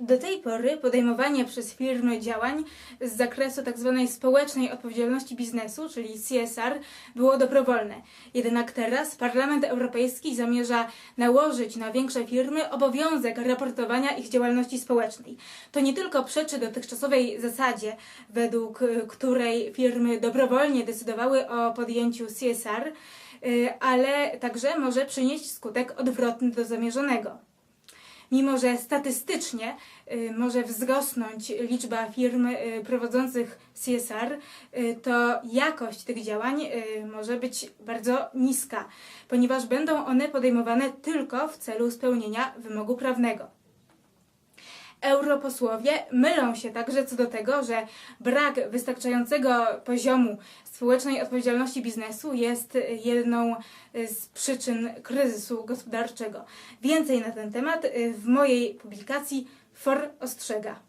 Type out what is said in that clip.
Do tej pory podejmowanie przez firmy działań z zakresu tzw. społecznej odpowiedzialności biznesu, czyli CSR, było dobrowolne. Jednak teraz Parlament Europejski zamierza nałożyć na większe firmy obowiązek raportowania ich działalności społecznej. To nie tylko przeczy dotychczasowej zasadzie, według y, której firmy dobrowolnie decydowały o podjęciu CSR, y, ale także może przynieść skutek odwrotny do zamierzonego. Mimo, że statystycznie y, może wzrosnąć liczba firm y, prowadzących CSR, y, to jakość tych działań może być bardzo niska, ponieważ będą one podejmowane tylko w celu spełnienia wymogu prawnego. Europosłowie mylą się także co do tego, że brak wystarczającego poziomu społecznej odpowiedzialności biznesu jest jedną z przyczyn kryzysu gospodarczego. Więcej na ten temat w mojej publikacji For ostrzega.